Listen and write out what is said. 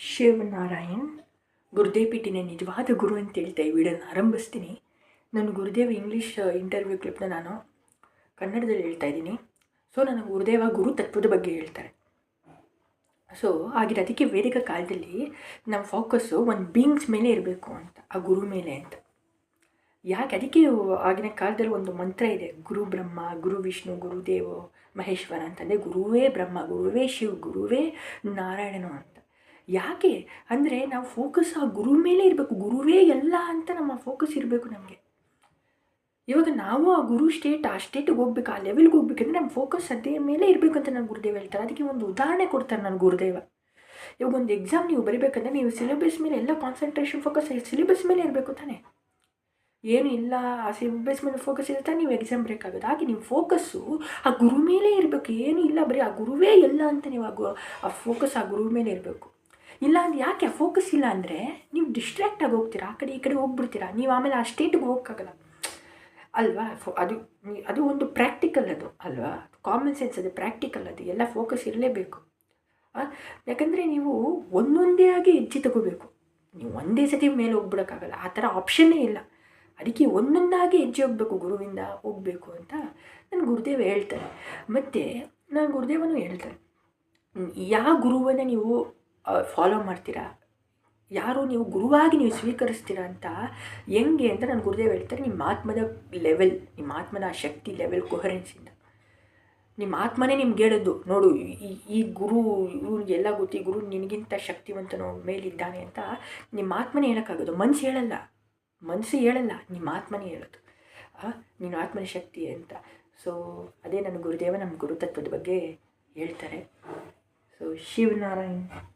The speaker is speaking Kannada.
ಶಿವನಾರಾಯಣ್, ಗುರುದೇವ್ ಪಿಟಿನ ನಿಜವಾದ ಗುರು ಅಂತ ಹೇಳ್ತಾ ಈ ವಿಡಿಯೋನ ಆರಂಭಿಸ್ತೀನಿ ನಾನು ಗುರುದೇವ್ ಇಂಗ್ಲೀಷ್ ಇಂಟರ್ವ್ಯೂ ಕ್ಲಿಪ್ನ ನಾನು ಕನ್ನಡದಲ್ಲಿ ಹೇಳ್ತಾ ಇದ್ದೀನಿ. ಸೊ ನನ್ನ ಗುರುದೇವ ಗುರು ತತ್ವದ ಬಗ್ಗೆ ಹೇಳ್ತಾರೆ. ಸೊ ಆಗಿರೋ ಅದಕ್ಕೆ ವೇದಿಕ ಕಾಲದಲ್ಲಿ ನಮ್ಮ ಫೋಕಸ್ಸು ಒಂದು ಬೀಂಗ್ಸ್ ಮೇಲೆ ಇರಬೇಕು ಅಂತ, ಆ ಗುರು ಮೇಲೆ ಅಂತ. ಯಾಕೆ ಅದಕ್ಕೆ ಆಗಿನ ಕಾಲದಲ್ಲಿ ಒಂದು ಮಂತ್ರ ಇದೆ, ಗುರು ಬ್ರಹ್ಮ, ಗುರು ವಿಷ್ಣು ಗುರುದೇವ ಮಹೇಶ್ವರ ಅಂತಂದರೆ ಗುರುವೇ ಬ್ರಹ್ಮ, ಗುರುವೇ ಶಿವ, ಗುರುವೇ ನಾರಾಯಣನು ಅಂತ. ಯಾಕೆ? ಅಂದರೆ ನಾವು ಫೋಕಸ್ ಆ ಗುರು ಮೇಲೆ ಇರಬೇಕು. ಗುರುವೇ ಎಲ್ಲ ಅಂತ ನಮ್ಮ ಫೋಕಸ್ ಇರಬೇಕು ನಮಗೆ. ಇವಾಗ ನಾವು ಆ ಗುರು ಸ್ಟೇಟ್ ಆ ಸ್ಟೇಟಿಗೆ ಹೋಗ್ಬೇಕು, ಆ ಲೆವೆಲ್ಗೆ ಹೋಗ್ಬೇಕಂದ್ರೆ ನಮ್ಮ ಫೋಕಸ್ ಅದೇ ಮೇಲೆ ಇರಬೇಕು ಅಂತ ನಾನು ಗುರುದೇವ ಹೇಳ್ತಾರೆ. ಅದಕ್ಕೆ ಒಂದು ಉದಾಹರಣೆ ಕೊಡ್ತಾರೆ ನನ್ನ ಗುರುದೇವ. ಇವಾಗ ಒಂದು ಎಕ್ಸಾಮ್ ನೀವು ಬರಿಬೇಕಂದ್ರೆ ನೀವು ಸಿಲೆಬಸ್ ಮೇಲೆ ಎಲ್ಲ ಕಾನ್ಸಂಟ್ರೇಷನ್ ಫೋಕಸ್ ಸಿಲೆಬಸ್ ಮೇಲೆ ಇರಬೇಕು ತಾನೇ. ಏನು ಇಲ್ಲ, ಆ ಸಿಲೆಬಸ್ ಮೇಲೆ ಫೋಕಸ್ ಇರುತ್ತೆ ನೀವು ಎಕ್ಸಾಮ್ ಬ್ರೇಕ್ ಆಗೋದು ಹಾಗೆ ನಿಮ್ಮ ಫೋಕಸ್ಸು ಆ ಗುರು ಮೇಲೆ ಇರಬೇಕು. ಏನು ಇಲ್ಲ, ಬರೀ ಆ ಗುರುವೇ ಎಲ್ಲ ಅಂತ ನೀವು ಆ ಫೋಕಸ್ ಆ ಗುರು ಮೇಲೆ ಇರಬೇಕು. ಇಲ್ಲ ಅಂದ್ರೆ ಯಾಕೆ ಫೋಕಸ್ ಇಲ್ಲ ಅಂದರೆ ನೀವು ಡಿಸ್ಟ್ರ್ಯಾಕ್ಟ್ ಆಗಿ ಹೋಗ್ತೀರಾ? ಆ ಕಡೆ ಈ ಕಡೆ ಹೋಗ್ಬಿಡ್ತೀರಾ? ನೀವು ಆಮೇಲೆ ಆ ಸ್ಟೇಟ್ಗೆ ಹೋಗೋಕ್ಕಾಗಲ್ಲ. ಅಲ್ವಾ? ಫೋ ಅದು ಅದು ಒಂದು ಪ್ರಾಕ್ಟಿಕಲ್ ಅದು, ಅಲ್ವಾ? ಕಾಮನ್ ಸೆನ್ಸ್ ಅದು ಪ್ರಾಕ್ಟಿಕಲ್ ಅದು. ಎಲ್ಲ ಫೋಕಸ್ ಇರಲೇಬೇಕು. ಯಾಕಂದರೆ ನೀವು ಒಂದೊಂದೇ ಆಗಿ ಹೆಜ್ಜೆ ತಗೋಬೇಕು. ನೀವು ಒಂದೇ ಸತಿ ಮೇಲೆ ಹೋಗ್ಬಿಡೋಕ್ಕಾಗಲ್ಲ. ಆ ಥರ ಆಪ್ಷನ್ನೇ ಇಲ್ಲ. ಅದಕ್ಕೆ ಒಂದೊಂದಾಗಿ ಹೆಜ್ಜೆ ಹೋಗಬೇಕು, ಗುರುವಿಂದ ಹೋಗಬೇಕು ಅಂತ ನನ್ನ ಗುರುದೇವ ಹೇಳ್ತಾರೆ. ಮತ್ತು ನಾನು ಗುರುದೇವನು ಹೇಳ್ತಾರೆ. ಯಾವ ಗುರುವನ್ನು ನೀವು ಫಾಲೋ ಮಾಡ್ತೀರಾ? ಯಾರು ನೀವು ಗುರುವಾಗಿ ನೀವು ಸ್ವೀಕರಿಸ್ತೀರ ಅಂತ ಹೆಂಗೆ ಅಂತ ನನ್ನ ಗುರುದೇವ್ ಹೇಳ್ತಾರೆ ನಿಮ್ಮ ಆತ್ಮದ ಲೆವೆಲ್ ನಿಮ್ಮ ಆತ್ಮದ ಆ ಶಕ್ತಿ ಲೆವೆಲ್ ಕೊಹರೆನ್ಸಿಂದ ನಿಮ್ಮ ಆತ್ಮನೇ ನಿಮ್ಗೆ ಹೇಳೋದು ನೋಡು ಈ ಈ ಗುರು ಇವ್ರಿಗೆಲ್ಲ ಗೊತ್ತಿ ಗುರು ನಿನಗಿಂತ ಶಕ್ತಿವಂತನೋ ಮೇಲಿದ್ದಾನೆ ಅಂತ ನಿಮ್ಮ ಆತ್ಮನೇ ಹೇಳೋಕ್ಕಾಗೋದು. ಮನಸ್ಸು ಹೇಳಲ್ಲ. ಮನಸ್ಸು ಹೇಳಲ್ಲ ನಿಮ್ಮ ಆತ್ಮನೇ ಹೇಳೋದು. ಆ, ನಿನ್ನ ಆತ್ಮನ ಶಕ್ತಿ ಅಂತ. ಸೊ ಅದೇ ನನ್ನ ಗುರುದೇವ ನಮ್ಮ ಗುರುತತ್ವದ ಬಗ್ಗೆ ಹೇಳ್ತಾರೆ. So Shivnarine.